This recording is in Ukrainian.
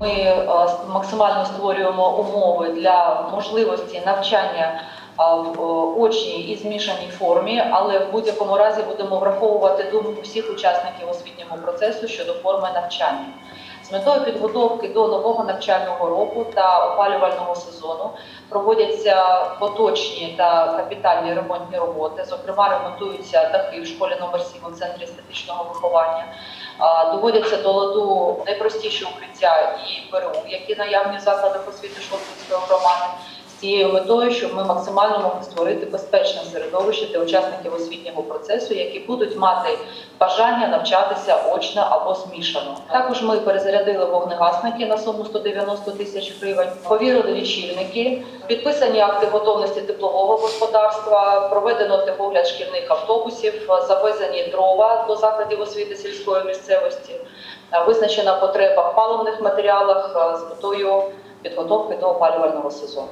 Ми е, максимально створюємо умови для можливості навчання в е, очній і змішаній формі, але в будь-якому разі будемо враховувати думку всіх учасників освітнього процесу щодо форми навчання. Метою підготовки до нового навчального року та опалювального сезону проводяться поточні та капітальні ремонтні роботи. Зокрема, ремонтуються дахи в школі номер 7 у центрі естетичного виховання. Доводяться до ладу найпростіші укриття і ПРУ, які наявні в закладах освіти Шостинської громади, цією метою, щоб ми максимально могли створити безпечне середовище для учасників освітнього процесу, які будуть мати бажання навчатися очно або змішано. Також ми перезарядили вогнегасники на суму 190 тисяч гривень, повірили лічильники, підписані акти готовності теплового господарства, проведено техогляд шкільних автобусів, завезені дрова до закладів освіти сільської місцевості, визначена потреба в паливних матеріалах е, з метою підготовки до опалювального сезону.